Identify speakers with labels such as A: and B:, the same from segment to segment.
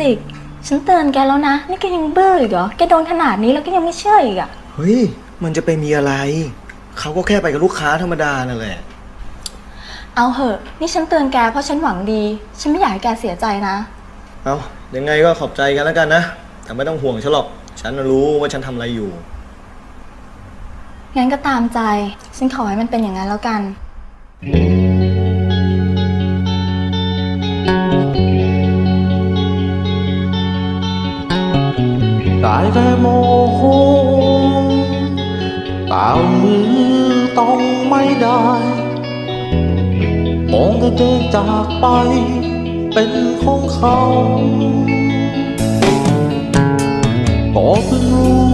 A: จิก ฉันเตือนแกแล้วนะ นี่แกยังบื้ออีกเหรอ แกโดนขนาดนี้แล้วก็ยังไม่เชื่ออีกอะ
B: เฮ้ย มันจะไปมีอะไร เขาก็แค่ไปกับลูกค้าธรรมดานั่นแหละ
A: เอาเหอะ นี่ฉันเตือนแกเพราะฉันหวังดี ฉันไม่อยากให้แกเสียใจนะ
B: เอายังไงก็ขอบใจกันแล้วกันนะ แต่ไม่ต้องห่วงฉันหรอก ฉันน่ะรู้ว่าฉันทำอะไรอยู่
A: งั้นก็ตามใจ ฉันขอให้มันเป็นอย่างนั้นแล้วกัน
C: ไแต่โมโหตามมือต้องไม่ได้ มองแต่เธอจากไปเป็นของเขาก็เพิ่งรู้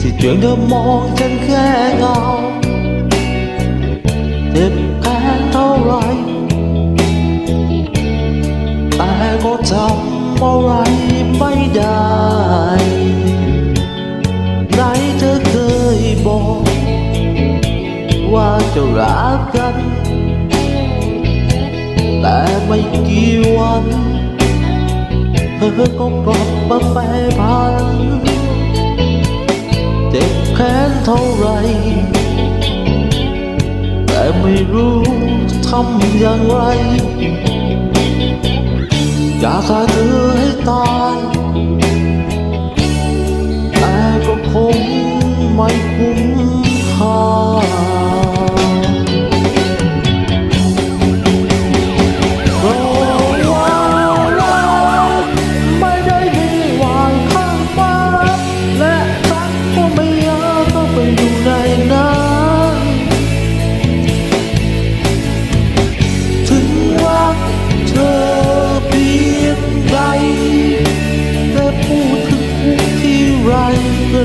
C: ที่เพียงเธอมองฉันแค่เงาเจ็บแค่เท่าไรแต่ก็จำเอะไร ได้ ไหนเธอเคยบอก ว่าจะรักกัน แต่ไม่กี่วัน เธอก็กลับมาแปรผันเจ็บแค้นเท่าไร แต่ไม่รู้ทำอย่างไร อยากฆ่าเธอให้ตาย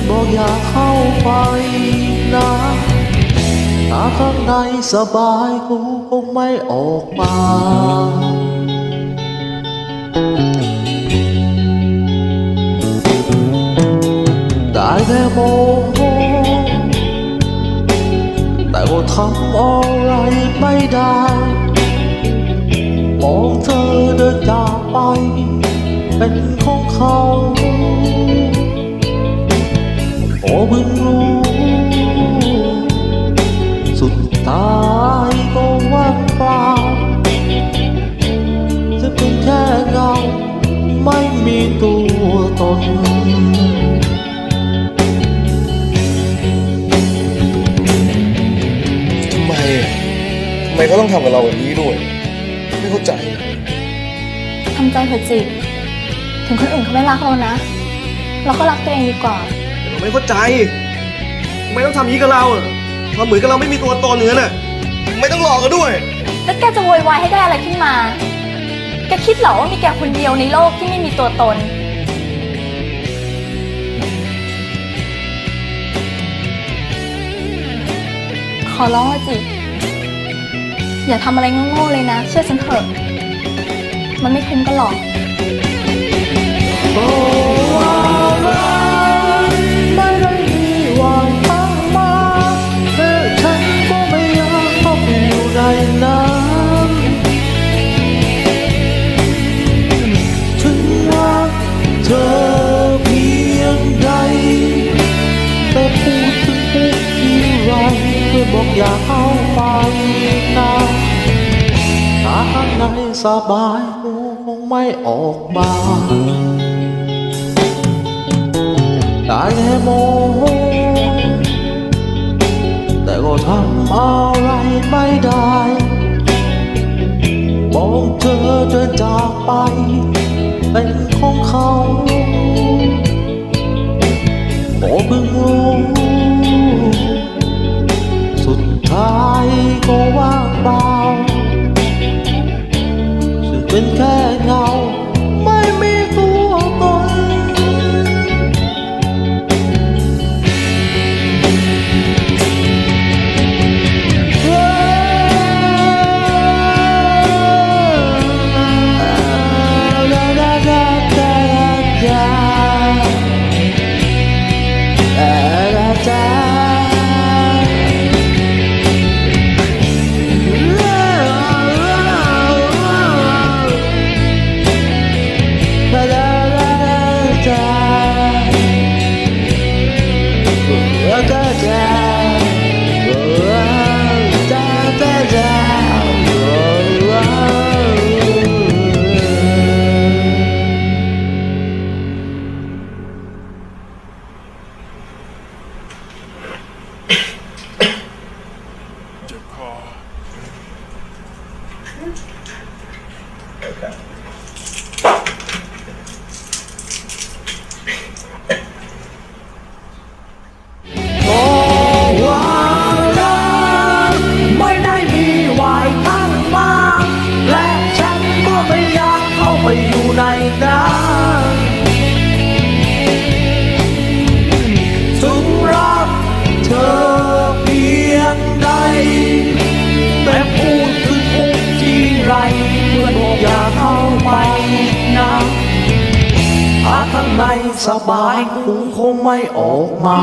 C: บอกอย่าเข้าไปนะถ้าข้างในสบายกูคงไม่ออกมาได้แต่โมโหแต่ก็ทำอะไรไม่ได้มองเธอเดินจากไป เป็น อ้เพิ่งรู้ สุดท้ายก็ว่างเปล่าจะเป็นแค่เงาไม่มีตัวตน
B: ทำไมอะทำไมเขาต้องทำกับเราแบบนี้ด้วย ไม่เข้าใจ
A: ทำใจเถอะจิถึงคนอื่นเขาไม่รักเรานะ เราก็รักตัวเองดีกว่า
B: ไม่เข้าใจทำไมต้องทำอย่างนี้กับเราทำเหมือนกับเราไม่มีตัวตนเนื้อน่ะไม่ต้องหลอกกันด้วย
A: แล้วแกจะโวยวายให้ได้อะไรขึ้นมา แกคิดเหรอว่ามีแกคนเดียวในโลกที่ไม่มีตัวตน ขอร้องละจิ อย่าทำอะไรโง่ๆเลยนะ เชื่อฉันเถอะ มันไม่คุ้มกันหรอก
C: เพ บอกอย่าเข้าไปนะถ้าข้างในสบายกูคงไม่ออกมาได้แค่โมโหแต่ก็ทำอะไรไม่ได้มองเธอเดินจากไป เป็นของเขาโอ้เพิ่งรู้ สุดท้ายก็ว่างเปล่าซึ่งเป็นแค่ the.
B: Okay.
C: อย่าเข้าไปนะถ้าข้างในสบายคงคงไม่ออกมา